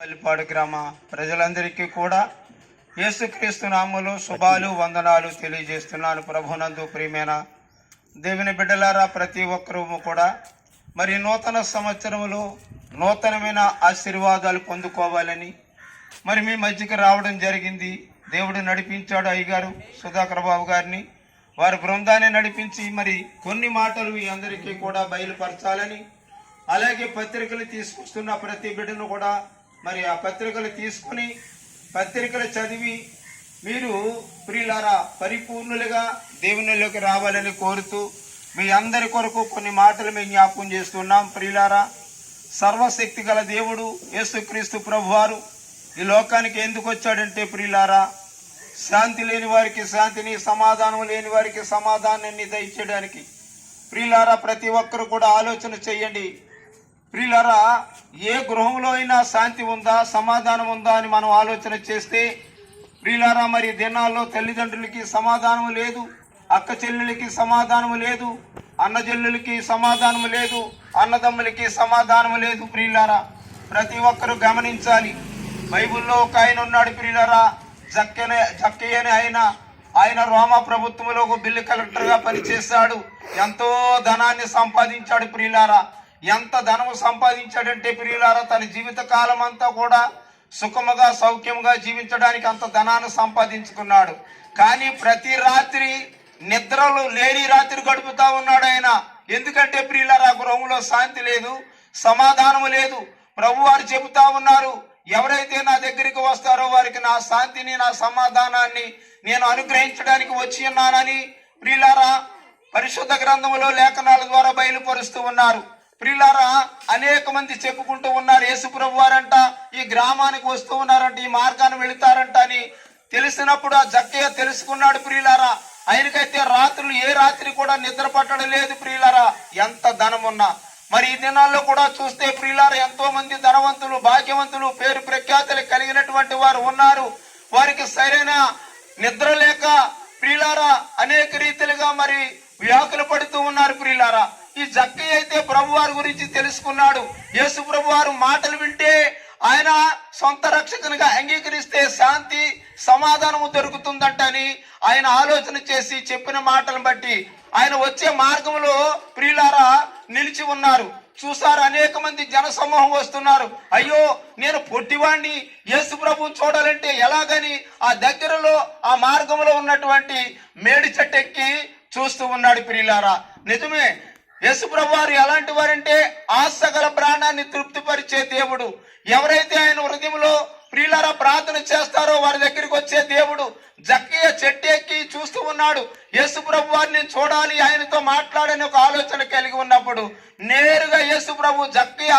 పల్లిపాడు గ్రామ ప్రజలందరికీ కూడా యేసుక్రీస్తు నామములు శుభాలు వందనాలు తెలియజేస్తున్నాను. ప్రభునందు ప్రియమైన దేవుని బిడ్డలారా ప్రతి ఒక్కరూ కూడా మరి నూతన సంవత్సరంలో నూతనమైన ఆశీర్వాదాలు పొందుకోవాలని మరి మీ మధ్యకి రావడం జరిగింది. దేవుడు నడిపించాడు అయ్యగారు సుధాకర్ బాబు గారిని. వారి బృందాన్ని నడిపించి మరి కొన్ని మాటలు మీ అందరికీ కూడా బయలుపరచాలని అలాగే పత్రికలు తీసుకొస్తున్న ప్రతి బిడ్డను కూడా మరి ఆ పత్రికలు తీసుకుని పత్రికలు చదివి మీరు ప్రియులారా పరిపూర్ణులుగా దేవునిలోకి రావాలని కోరుతూ మీ అందరి కొరకు కొన్ని మాటలు మేము జ్ఞాపకం చేస్తున్నాం. ప్రియులారా సర్వశక్తి గల దేవుడు యేసుక్రీస్తు ప్రభువారు ఈ లోకానికి ఎందుకు వచ్చాడంటే ప్రియులారా శాంతి లేని వారికి శాంతిని సమాధానం లేని వారికి సమాధానాన్ని దయచేయడానికి. ప్రియులారా ప్రతి ఒక్కరు కూడా ఆలోచన చేయండి. ప్రియులరా ఏ గృహంలో అయినా శాంతి ఉందా సమాధానం ఉందా అని మనం ఆలోచన చేస్తే ప్రియులారా మరి దినాల్లో తల్లిదండ్రులకి సమాధానం లేదు అక్క చెల్లెలకి సమాధానం లేదు అన్న సమాధానం లేదు అన్నదమ్ములకి సమాధానం లేదు ప్రియులారా. ప్రతి ఒక్కరు గమనించాలి. బైబిల్లో ఒక ఆయన ఉన్నాడు ప్రియులారా జక్కనే జక్కయ్యనే ఆయన. ఆయన రోమా ప్రభుత్వంలో ఒక బిల్లు కలెక్టర్గా పనిచేశాడు. ఎంతో ధనాన్ని సంపాదించాడు ప్రియులారా. ఎంత ధనము సంపాదించాడంటే ప్రియులారా తన జీవిత కాలం అంతా కూడా సుఖముగా సౌఖ్యముగా జీవించడానికి అంత ధనాన్ని సంపాదించుకున్నాడు. కానీ ప్రతి రాత్రి నిద్రలు లేని రాత్రి గడుపుతా ఉన్నాడు ఆయన. ఎందుకంటే ప్రియులారా గృహంలో శాంతి లేదు సమాధానం లేదు. ప్రభు వారు చెబుతా ఉన్నారు ఎవరైతే నా దగ్గరికి వస్తారో వారికి నా శాంతిని నా సమాధానాన్ని నేను అనుగ్రహించడానికి వచ్చి ఉన్నానని ప్రియులారా పరిశుద్ధ గ్రంథములో లేఖనాల ద్వారా బయలుపరుస్తూ ఉన్నారు. ప్రిలారా అనేక మంది చెప్పుకుంటూ ఉన్నారు యేసుప్రభు వారంట ఈ గ్రామానికి వస్తూ ఉన్నారంట ఈ మార్గాన్ని వెళుతారంట అని తెలిసినప్పుడు ఆ జక్కయ్య తెలుసుకున్నాడు ప్రియులారా ఆయనకైతే రాత్రులు ఏ రాత్రి కూడా నిద్ర పట్టడం లేదు ప్రియులారా ఎంత ధనం ఉన్నా మరి ఈ దినాల్లో కూడా చూస్తే ప్రియులారా ఎంతో మంది ధనవంతులు భాగ్యవంతులు పేరు ప్రఖ్యాతులు కలిగినటువంటి వారు ఉన్నారు. వారికి సరైన నిద్ర లేక ప్రియులారా అనేక రీతిలుగా మరి వ్యాకులు పడుతూ ఉన్నారు ప్రియులారా ఈ జక్కి అయితే ప్రభు వారి గురించి తెలుసుకున్నాడు. యేసు ప్రభు వారు మాటలు వింటే ఆయన సొంత రక్షకునిగా అంగీకరిస్తే శాంతి సమాధానము దొరుకుతుందంటని ఆయన ఆలోచన చేసి చెప్పిన మాటలను బట్టి ఆయన వచ్చే మార్గంలో ప్రియులారా నిలిచి ఉన్నారు. చూసారు అనేక మంది జనసమూహం వస్తున్నారు. అయ్యో నేను పొట్టివాణ్ణి యేసు ప్రభు చూడాలంటే ఎలాగని ఆ దగ్గరలో ఆ మార్గంలో ఉన్నటువంటి మేడి చెట్టెక్కి చూస్తూ ఉన్నాడు ప్రియులారా. నిజమే యశుప్రభు వారు ఎలాంటి వారంటే ఆశగల ప్రాణాన్ని తృప్తిపరిచే దేవుడు. ఎవరైతే ఆయన హృదయంలో ప్రియులారా ప్రార్థన చేస్తారో వారి దగ్గరికి వచ్చే దేవుడు జక్కయ్య చెట్టు ఎక్కి చూస్తూ ఉన్నాడు. యేసుప్రభు వారిని చూడాలి ఆయనతో మాట్లాడని ఒక ఆలోచన కలిగి ఉన్నప్పుడు నేరుగా యేసుప్రభు జక్కయ్య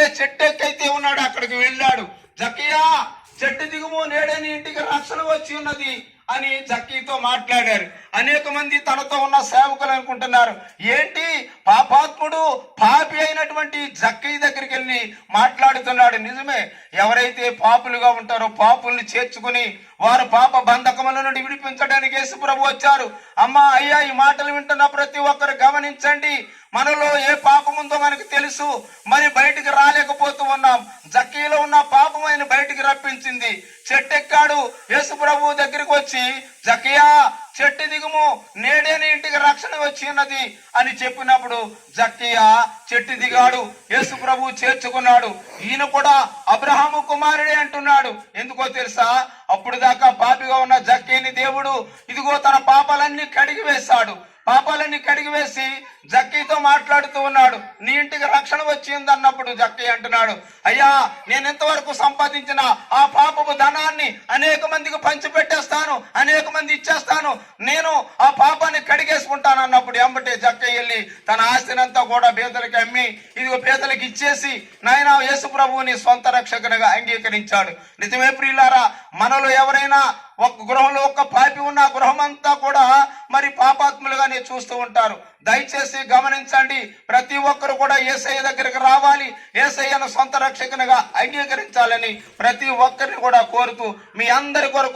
ఏ చెట్టు ఎక్కైతే ఉన్నాడు అక్కడికి వెళ్ళాడు. జక్కయ్య చెట్టు దిగుము నేడని ఇంటికి రక్షణ వచ్చి ఉన్నది. అని జక్కీతో మాట్లాడారు. అనేక మంది తనతో ఉన్న సేవకులు అనుకుంటున్నారు. ఏంటి? పాపాత్ముడు పాపి అయినటువంటి జక్కీ దగ్గరికి వెళ్ళి మాట్లాడుతున్నాడు. నిజమే. ఎవరైతే పాపులుగా ఉంటారో పాపుల్ని చేర్చుకుని వారు పాప బంధకముల నుండి విడిపించడానికి యేసు ప్రభు వచ్చారు. అమ్మా అయ్యా ఈ మాటలు వింటున్న ప్రతి ఒక్కరు గమనించండి. మనలో ఏ పాపం ఉందో మనకు తెలుసు. మరి బయటికి రాలేకపోతూ ఉన్నాం. జక్కీలో ఉన్న పాపం ఆయన బయటికి రప్పించింది. చెట్టెక్కాడు. యేసు ప్రభు దగ్గరికి వచ్చి జకియా చెట్టు దిగుము. నేడే నీ ఇంటికి రక్షణ వచ్చి ఉన్నది అని చెప్పినప్పుడు జక్కియా చెట్టు దిగాడు. యేసు ప్రభు చేర్చుకున్నాడు. ఈయన కూడా అబ్రహాము కుమారుడే అంటున్నాడు. ఎందుకో తెలుసా? అప్పుడు దాకా పాపిగా ఉన్న జక్కీని దేవుడు ఇదిగో తన పాపాలన్నీ కడిగి వేశాడు పాపాలన్నీ కడిగి వేసి జక్కీతో మాట్లాడుతూ ఉన్నాడు. నీ ఇంటికి రక్షణ వచ్చింది అన్నప్పుడు జక్కీ అంటున్నాడు అయ్యా నేను ఎంతవరకు సంపాదించిన ఆ పాపపు ధనాన్ని అనేక మందికి పంచిపెట్టేస్తాను అనేక మంది ఇచ్చేస్తాను. నేను ఆ పాపాన్ని కడిగేసుకుంటాను అన్నప్పుడు ఎంబటే జక్కయ్య వెళ్ళి తన ఆస్తినంతా కూడా పేదలకి అమ్మి ఇదిగో పేదలకు ఇచ్చేసి నాయన యేసు ప్రభువుని సొంత రక్షకునిగా అంగీకరించాడు. నిజమే ప్రియులారా మనలో ఎవరైనా ఒక గృహంలో ఒక పాపి ఉన్న గృహం అంతా కూడా మరి పాపాత్ములుగానే చూస్తూ ఉంటారు. దయచేసి గమనించండి ప్రతి ఒక్కరు కూడా ఏసఐ దగ్గరికి రావాలి ఏసఐను సొంత రక్షకునిగా అంగీకరించాలని ప్రతి ఒక్కరిని కూడా కోరుతూ మీ అందరి కొరకు